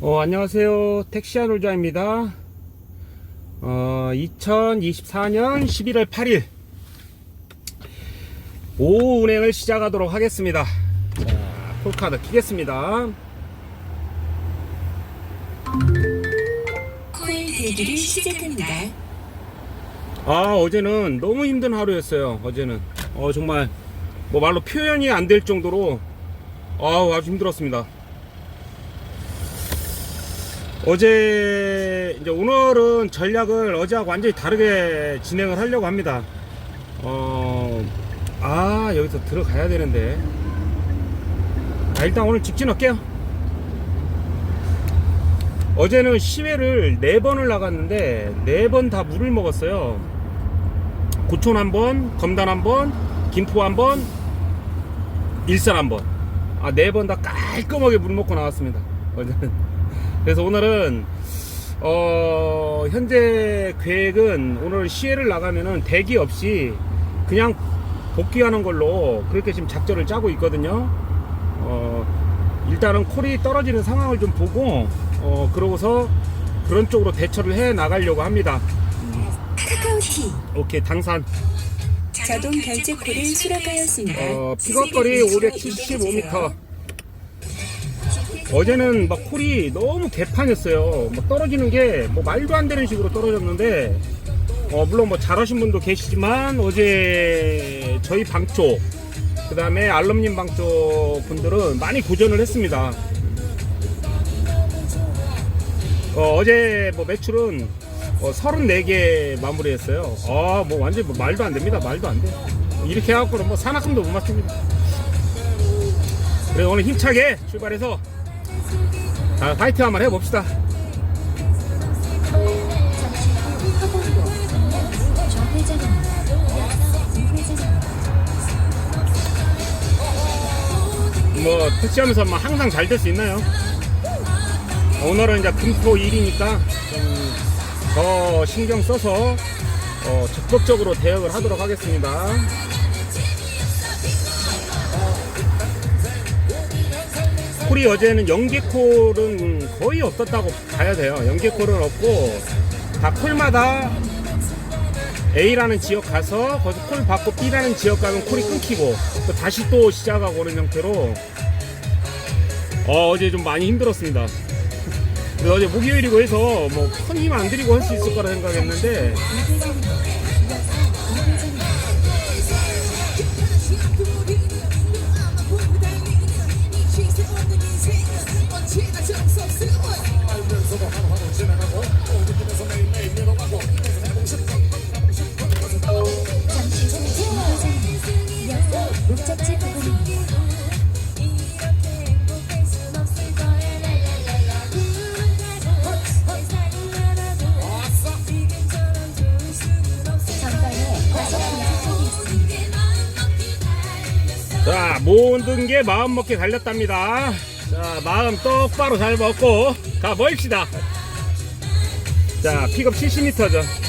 어, 안녕하세요. 택시아 놀자입니다. 어, 2024년 11월 8일 오후 운행을 시작하도록 하겠습니다. 자, 폴카드 키겠습니다. 코일 대기를 시작합니다. 아, 어제는 너무 힘든 하루였어요. 어제는. 어, 정말 뭐 말로 표현이 안 될 정도로 아우, 아주 힘들었습니다. 어제 이제 오늘은 전략을 어제하고 완전히 다르게 진행을 하려고 합니다. 어, 아 여기서 들어가야 되는데. 아, 일단 오늘 직진할게요. 어제는 시외를 네 번을 나갔는데 네번다 물을 먹었어요. 고촌 한 번, 검단 한 번, 김포 한 번, 일산 한 번. 아, 네번다 깔끔하게 물 먹고 나왔습니다. 어제는. 그래서 오늘은 어 현재 계획은 오늘 시해를 나가면은 대기 없이 그냥 복귀하는 걸로 그렇게 지금 작전을 짜고 있거든요. 어 일단은 콜이 떨어지는 상황을 좀 보고 어 그러고서 그런 쪽으로 대처를 해 나가려고 합니다. 카카오티 오케이 당산 자동 결제 콜을 수락하였습니다. 어 픽업거리 575m 어제는 막 콜이 너무 개판이었어요. 막 떨어지는 게 뭐 말도 안 되는 식으로 떨어졌는데, 어, 물론 뭐 잘하신 분도 계시지만, 어제 저희 방 쪽, 그 다음에 알럼님 방 쪽 분들은 많이 고전을 했습니다. 어, 제뭐 매출은 어, 34개 마무리했어요. 아, 뭐 완전 뭐 말도 안 됩니다. 말도 안 돼. 이렇게 해갖고는 뭐 산악금도 못 맞춥니다. 그래 오늘 힘차게 출발해서 아, 파이팅 한번 해봅시다. 뭐 택시하면서 뭐 항상 잘 될 수 있나요? 오늘은 이제 금토 일이니까 좀 더 신경 써서 어, 적극적으로 대응을 하도록 하겠습니다. 콜이 어제는 연계콜은 거의 없었다고 봐야 돼요. 연계콜은 없고 다 콜마다 A라는 지역 가서 거기서 콜 받고 B라는 지역 가면 콜이 끊기고 또 다시 또 시작하고 오는 형태로 어, 어제 좀 많이 힘들었습니다. 근데 어제 목요일이고 해서 뭐 큰 힘 안 들이고 할 수 있을 거라 생각했는데 방지턱이 있습니다. 자 모든 게 마음 먹게 달렸답니다 자 마음 똑바로 잘 먹고 가 멀시다 자 픽업 70m죠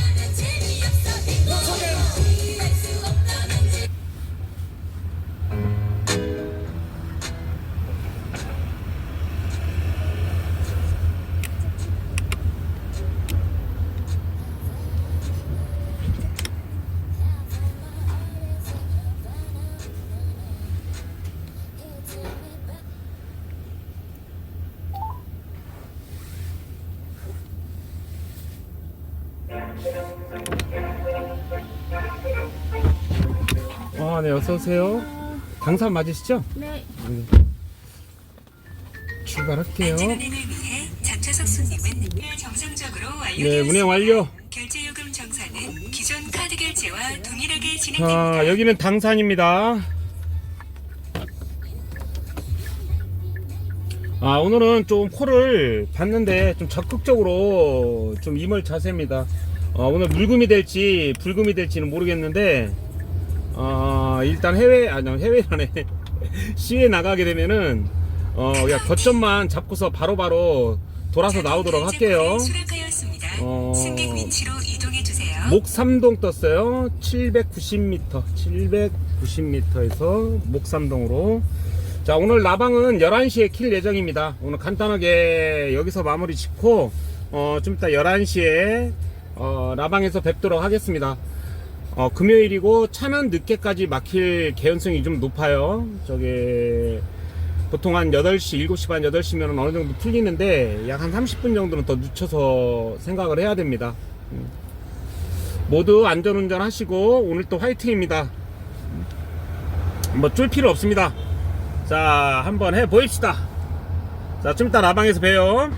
아 네 어서오세요 당산 맞으시죠? 네. 출발할게요 손님은 정상적으로 네 운행. 완료 결제 요금 정산은 기존 카드 결제와 동일하게 진행됩니다. 자 여기는 당산입니다 아 오늘은 좀 콜을 봤는데 좀 적극적으로 좀 임할 자세입니다 어, 오늘 물금이 될지 불금이 될지는 모르겠는데 어, 일단 해외 아니 해외라네 시외 나가게 되면은 어 그냥 거점만 잡고서 바로 바로 돌아서 나오도록 할게요. 어. 목삼동 떴어요. 790m, 790m에서 목삼동으로 자 오늘 라방은 11시에 킬 예정입니다 오늘 간단하게 여기서 마무리 짓고 어, 좀 이따 11시에 어, 라방에서 뵙도록 하겠습니다 어, 금요일이고 차는 늦게까지 막힐 개연성이 좀 높아요 저게 보통 한 8시 7시 반 8시면 어느 정도 풀리는데 약 한 30분 정도는 더 늦춰서 생각을 해야 됩니다 음. 모두 안전운전 하시고 오늘 또 화이팅입니다 뭐 쫄 필요 없습니다 자, 한번 해 보입시다. 자, 좀 이따 라방에서 봬요.